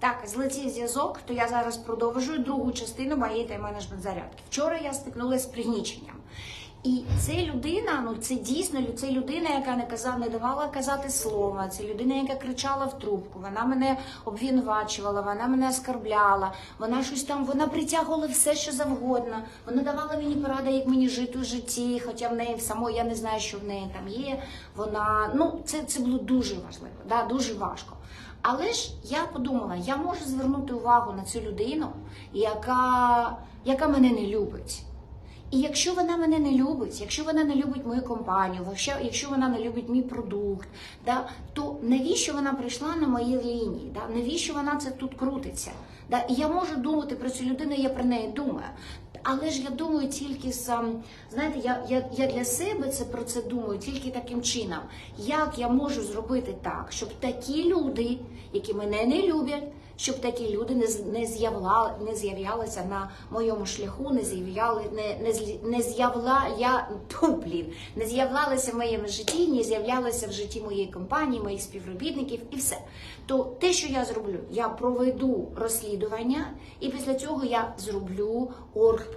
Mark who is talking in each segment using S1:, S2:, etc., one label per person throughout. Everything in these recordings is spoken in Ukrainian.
S1: Так, злетів зв'язок, то я зараз продовжую другу частину моєї тайм-менеджмент зарядки. Вчора я стикнулася з пригніченням. І це людина, ну це дійсно це людина, яка не казала, не давала казати слова. Це людина, яка кричала в трубку. Вона мене обвинувачувала, вона мене оскорбляла. Вона щось там, вона притягувала все, що завгодно. Вона давала мені поради, як мені жити у житті. Хоча в неї самої я не знаю, що в неї там є. Вона ну це, це було дуже важливо, да, дуже важко. Але ж я подумала, я можу звернути увагу на цю людину, яка, яка мене не любить. І якщо вона мене не любить, якщо вона не любить мою компанію, якщо, якщо вона не любить мій продукт, да, то навіщо вона прийшла на мої лінії? Да? Навіщо вона це тут крутиться? Да? І я можу думати про цю людину, я про неї думаю. Але ж я думаю тільки сам, знаєте, я, я, я для себе це про це думаю тільки таким чином. Як я можу зробити так, щоб такі люди, які мене не люблять, щоб такі люди не, не, з'явла, не з'являлися на моєму шляху, не з'являли, не, не, не з'явла я блін, не з'являлися в моєму житті, не з'являлися в житті моєї компанії, моїх співробітників і все. То те, що я зроблю, я проведу розслідування, і після цього я зроблю оргполітику,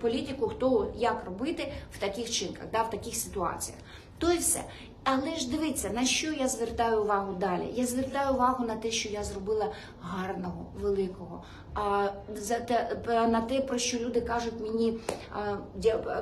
S1: політику, хто як робити в таких чинках, да, в таких ситуаціях. То і все. Але ж дивіться, на що я звертаю увагу далі? Я звертаю увагу на те, що я зробила гарного, великого, а за те на те, про що люди кажуть мені,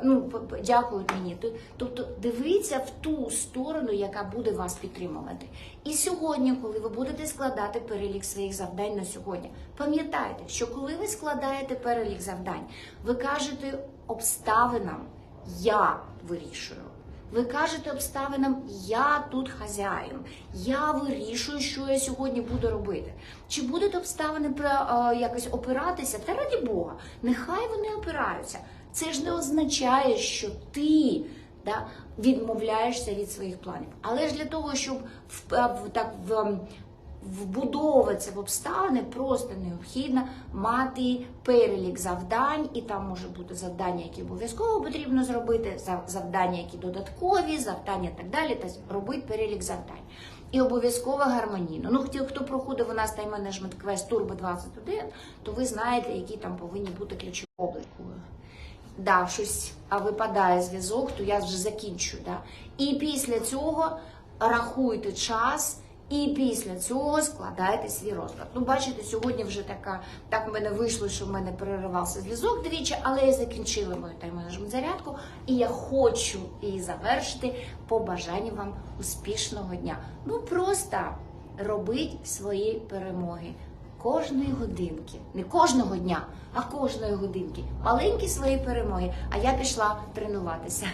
S1: ну, дякують мені. То- Тобто дивіться в ту сторону, яка буде вас підтримувати. І сьогодні, коли ви будете складати перелік своїх завдань на сьогодні, пам'ятайте, що коли ви складаєте перелік завдань, ви кажете обставинам я вирішую. Ви кажете обставинам, я тут хазяїн, я вирішую, що я сьогодні буду робити. Чи будуть обставини про- е, якось опиратися? Та раді Бога, нехай вони опираються. Це ж не означає, що ти да, відмовляєшся від своїх планів. Але ж для того, щоб в, е, в- так в, вбудовуватися в обставини, просто необхідно мати перелік завдань, і там може бути завдання, які обов'язково потрібно зробити, завдання, які додаткові, завдання і так далі, та робити перелік завдань. І обов'язково гармонійно. Ну, хто, хто проходив у нас тайм-менеджмент квест Turbo 21, то ви знаєте, які там повинні бути ключові обліку. Да, щось а випадає зв'язок, то я вже закінчую. Да? І після цього рахуйте час, і після цього складайте свій розклад. Ну, бачите, сьогодні вже така, так в мене вийшло, що в мене переривався зв'язок двічі, але я закінчила мою тайм-менеджмент зарядку, і я хочу її завершити по бажанню вам успішного дня. Ну просто робіть свої перемоги кожної годинки, не кожного дня, а кожної годинки. Маленькі свої перемоги. А я пішла тренуватися.